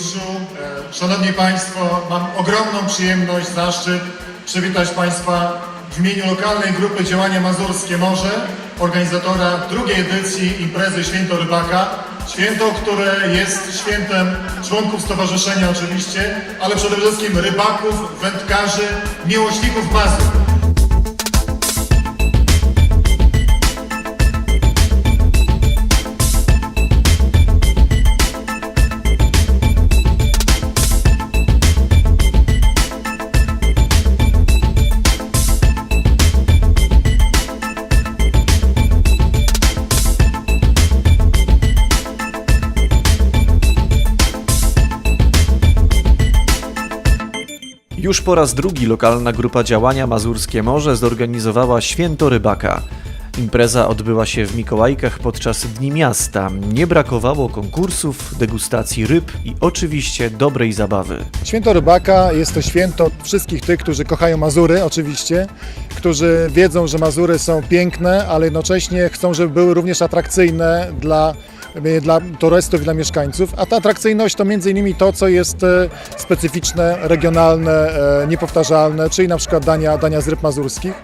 burmistrzu, e, szanowni państwo, mam ogromną przyjemność, zaszczyt przywitać państwa w imieniu lokalnej grupy działania Mazurskie Morze, organizatora drugiej edycji imprezy Święto Rybaka. Święto, które jest świętem członków stowarzyszenia oczywiście, ale przede wszystkim rybaków, wędkarzy, miłośników Mazur. Już po raz drugi lokalna grupa działania Mazurskie Morze zorganizowała Święto Rybaka. Impreza odbyła się w Mikołajkach podczas Dni Miasta. Nie brakowało konkursów, degustacji ryb i oczywiście dobrej zabawy. Święto Rybaka jest to święto wszystkich tych, którzy kochają Mazury, oczywiście, którzy wiedzą, że Mazury są piękne, ale jednocześnie chcą, żeby były również atrakcyjne dla, dla turystów i dla mieszkańców. A ta atrakcyjność to między innymi to, co jest e, specyficzne, regionalne, e, niepowtarzalne, czyli na przykład dania, dania z ryb mazurskich.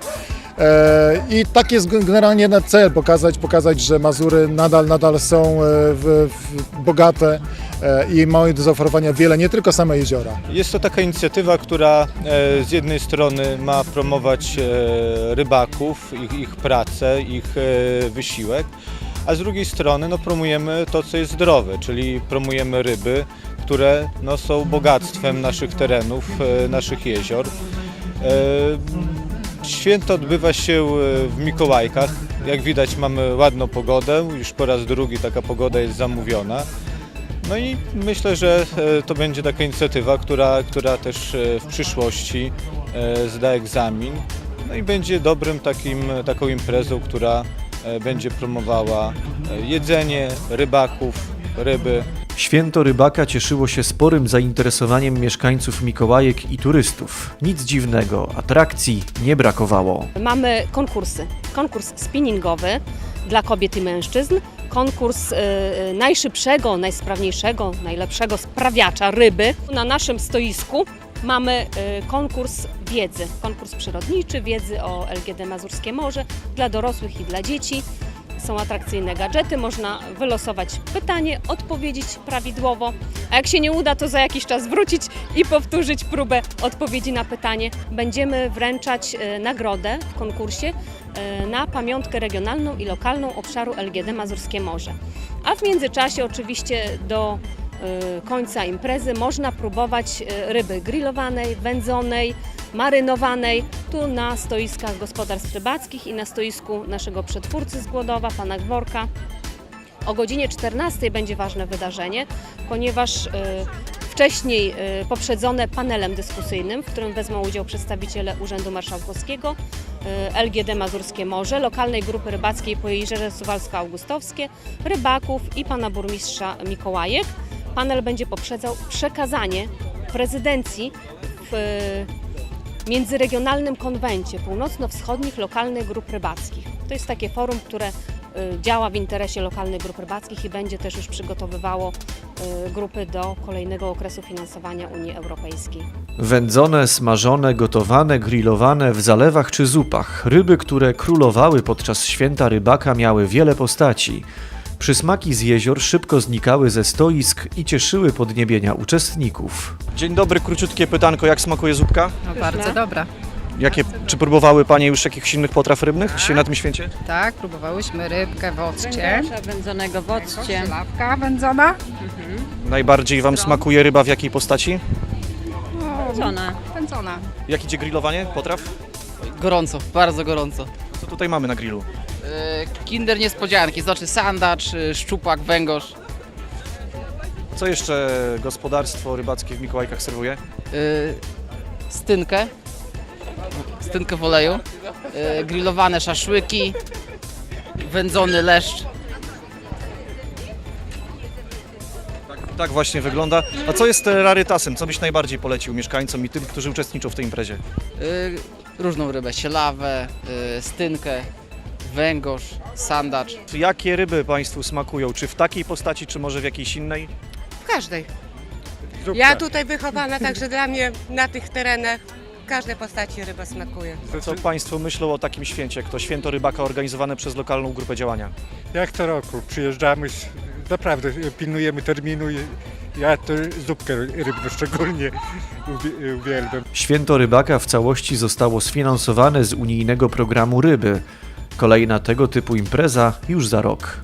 E, I tak jest generalnie na cel pokazać, pokazać, że Mazury nadal, nadal są e, w, w bogate e, i mają do zaoferowania wiele, nie tylko same jeziora. Jest to taka inicjatywa, która e, z jednej strony ma promować e, rybaków, ich, ich pracę, ich e, wysiłek, a z drugiej strony no, promujemy to, co jest zdrowe, czyli promujemy ryby, które no, są bogactwem naszych terenów, e, naszych jezior. E, Święto odbywa się e, w Mikołajkach. Jak widać mamy ładną pogodę, już po raz drugi taka pogoda jest zamówiona. No i myślę, że to będzie taka inicjatywa, która, która też w przyszłości zda egzamin. No i będzie dobrym takim, taką imprezą, która będzie promowała e, jedzenie rybaków, ryby. Święto Rybaka cieszyło się sporym zainteresowaniem mieszkańców Mikołajek i turystów. Nic dziwnego, atrakcji nie brakowało. Mamy konkursy. Konkurs spinningowy dla kobiet i mężczyzn, konkurs y, najszybszego, najsprawniejszego, najlepszego sprawiacza ryby. Na naszym stoisku mamy y, konkurs wiedzy, konkurs przyrodniczy, wiedzy o LGD Mazurskie Morze dla dorosłych i dla dzieci. Są atrakcyjne gadżety, można wylosować pytanie, odpowiedzieć prawidłowo, a jak się nie uda, to za jakiś czas wrócić i powtórzyć próbę odpowiedzi na pytanie. Będziemy wręczać e, nagrodę w konkursie e, na pamiątkę regionalną i lokalną obszaru LGD Mazurskie Morze. A w międzyczasie oczywiście do końca imprezy można próbować e, ryby grillowanej, wędzonej, marynowanej tu na stoiskach gospodarstw rybackich i na stoisku naszego przetwórcy z Głodowa, pana Gworka. O godzinie 14 będzie ważne wydarzenie, ponieważ y, wcześniej y, poprzedzone panelem dyskusyjnym, w którym wezmą udział przedstawiciele Urzędu Marszałkowskiego, y, LGD Mazurskie Morze, lokalnej grupy rybackiej po Jeziorze Suwalsko-Augustowskie, rybaków i pana burmistrza Mikołajek. Panel będzie poprzedzał przekazanie prezydencji w y, międzyregionalnym konwencie północno-wschodnich lokalnych grup rybackich. To jest takie forum, które y, działa w interesie lokalnych grup rybackich i będzie też już przygotowywało y, grupy do kolejnego okresu finansowania Unii Europejskiej. Wędzone, smażone, gotowane, grillowane w zalewach czy zupach. Ryby, które królowały podczas święta rybaka, miały wiele postaci. Przysmaki z jezior szybko znikały ze stoisk i cieszyły podniebienia uczestników. Dzień dobry, króciutkie pytanko, jak smakuje zupka? No, bardzo dobra. Jakie, czy próbowały Panie już jakichś innych potraw rybnych dzisiaj na tym święcie? Tak, próbowałyśmy rybkę w occie. wędzonego w occie. Lawka wędzona. Najbardziej Wam smakuje ryba w jakiej postaci? Wędzona. Wędzona. Jak idzie grillowanie potraw? Gorąco, bardzo gorąco. Co tutaj mamy na grillu? Yy, Kinder niespodzianki, znaczy sandacz, yy, szczupak, węgorz, Co jeszcze gospodarstwo rybackie w Mikołajkach serwuje? yy, stynkę, stynkę w oleju, grillowane szaszłyki, wędzony leszcz. Tak właśnie wygląda. A co jest e, rarytasem? Co byś najbardziej polecił mieszkańcom i tym, którzy uczestniczą w tej imprezie? Różną rybę, sielawę, stynkę, węgorz, sandacz. Jakie ryby Państwu smakują? Czy w takiej postaci, czy może w jakiejś innej? W każdej. zupka. Ja tutaj wychowana, także dla mnie na tych terenach każdej postaci ryba smakuje. Co Państwo myślą o takim święcie, jak to święto rybaka organizowane przez lokalną grupę działania? Jak co roku przyjeżdżamy, naprawdę pilnujemy terminu i ja to zupkę rybną szczególnie uwi- uwielbiam. Święto rybaka w całości zostało sfinansowane z unijnego programu Ryby. Kolejna tego typu impreza już za rok.